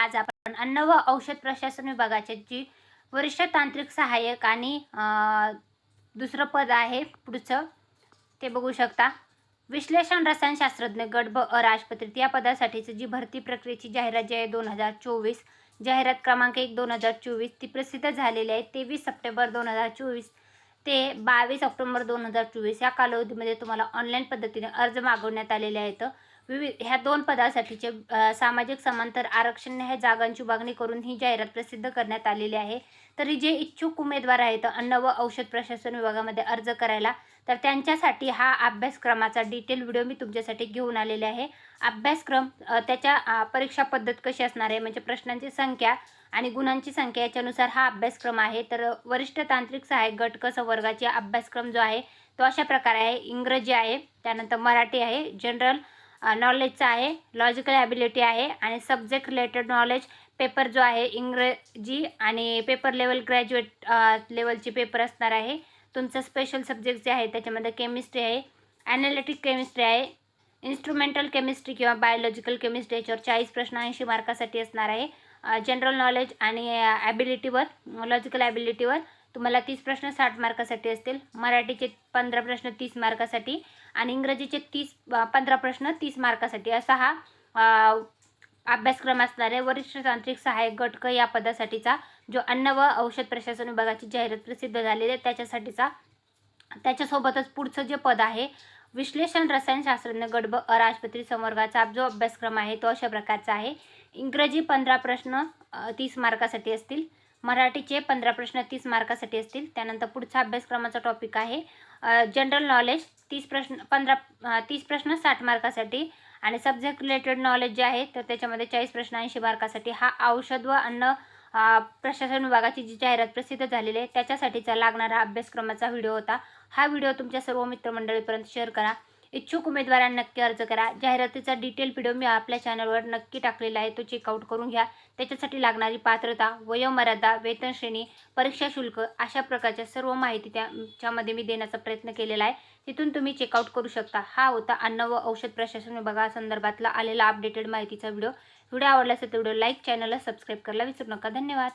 आज आपण अन्न व औषध प्रशासन विभागाचे जी वरिष्ठ तांत्रिक सहाय्यक आणि दुसरं पद आहे पुढचं ते बघू शकता. विश्लेषण रसायनशास्त्रज्ञ गट ब अ राजपत्रित या पदासाठीची जी भरती प्रक्रियेची जाहिरात जी आहे दोन हजार चोवीस जाहिरात क्रमांक एक दोन हजार चोवीस ती प्रसिद्ध झालेली आहे तेवीस सप्टेंबर दोन हजार चोवीस ते बावीस ऑक्टोबर दोन हजार चोवीस. या कालावधीमध्ये तुम्हाला ऑनलाईन पद्धतीने अर्ज मागवण्यात आलेले आहेत. विविध ह्या दोन पदासाठीचे सामाजिक समांतर आरक्षण ह्या जागांची मागणी करून ही जाहिरात प्रसिद्ध करण्यात आलेली आहे. तरी जे इच्छुक उमेदवार आहेत अन्न व औषध प्रशासन विभागामध्ये अर्ज करायला तर त्यांच्यासाठी हा अभ्यासक्रमाचा डिटेल व्हिडिओ मी तुमच्यासाठी घेऊन आलेले आहे. अभ्यासक्रम त्याच्या परीक्षा पद्धत कशी असणार आहे म्हणजे प्रश्नांची संख्या आणि गुणांची संख्या याच्यानुसार हा अभ्यासक्रम आहे. तर वरिष्ठ तांत्रिक सहाय्यक गट क संवर्गाचे अभ्यासक्रम जो आहे तो अशा प्रकारे आहे. इंग्रजी आहे त्यानंतर मराठी आहे जनरल नॉलेजचा आहे लॉजिकल ॲबिलिटी आहे आणि सब्जेक्ट रिलेटेड नॉलेज पेपर जो आहे इंग्रजी आणि पेपर लेवल ग्रॅज्युएट लेवलचे पेपर असणार आहे. तुमचं स्पेशल सब्जेक्ट जे आहे त्याच्यामध्ये केमिस्ट्री आहे ॲनालिटिक केमिस्ट्री आहे इन्स्ट्रुमेंटल केमिस्ट्री किंवा बायोलॉजिकल केमिस्ट्री याच्यावर चाळीस प्रश्न ऐंशी मार्कासाठी असणार आहे. जनरल नॉलेज आणि ॲबिलिटीवर लॉजिकल ॲबिलिटीवर तुम्हाला तीस प्रश्न साठ मार्कासाठी असतील. मराठीचे पंधरा प्रश्न तीस मार्कासाठी आणि इंग्रजीचे तीस पंधरा प्रश्न तीस मार्कासाठी. असा हा अभ्यासक्रम असणारे वरिष्ठ तांत्रिक सहाय्यक गटक या पदासाठीचा जो अन्न व औषध प्रशासन विभागाची जाहिरात प्रसिद्ध झालेली आहे त्याच्यासाठीचा त्याच्यासोबतच पुढचं जे पद आहे विश्लेषण रसायनशास्त्रज्ञ गट ब अ संवर्गाचा जो अभ्यासक्रम आहे तो अशा प्रकारचा आहे. इंग्रजी पंधरा प्रश्न तीस मार्कासाठी असतील. मराठीचे पंधरा प्रश्न तीस मार्कासाठी असतील. त्यानंतर पुढचा अभ्यासक्रमाचा टॉपिक आहे जनरल नॉलेज तीस प्रश्न पंधरा तीस प्रश्न साठ मार्कासाठी. आणि सब्जेक्ट रिलेटेड नॉलेज जे आहे तर त्याच्यामध्ये चाळीस प्रश्न ऐंशी मार्कासाठी. हा औषध व अन्न प्रशासन विभागाची जी जाहिरात प्रसिद्ध झालेली आहे त्याच्यासाठीचा लागणारा अभ्यासक्रमाचा व्हिडिओ होता. हा व्हिडिओ तुमच्या सर्व मित्रमंडळीपर्यंत शेअर करा. इच्छुक उमेदवारांना नक्की अर्ज करा. जाहिरातीचा डिटेल व्हिडिओ मी आपल्या चॅनलवर नक्की टाकलेला आहे. तो चेकआउट करून घ्या. त्याच्यासाठी लागणारी पात्रता वयोमर्यादा वेतन श्रेणी परीक्षा शुल्क अशा प्रकारच्या सर्व माहिती त्याच्यामध्ये मी देण्याचा प्रयत्न केलेला आहे. तिथून तुम्ही चेकआउट करू शकता. हा होता अन्न व औषध प्रशासन विभागासंदर्भातला आलेला अपडेटेड माहितीचा व्हिडिओ व्हिडिओ आवडला असेल तर व्हिडिओ लाईक चॅनलला सबस्क्राईब करायला विसरू नका. धन्यवाद.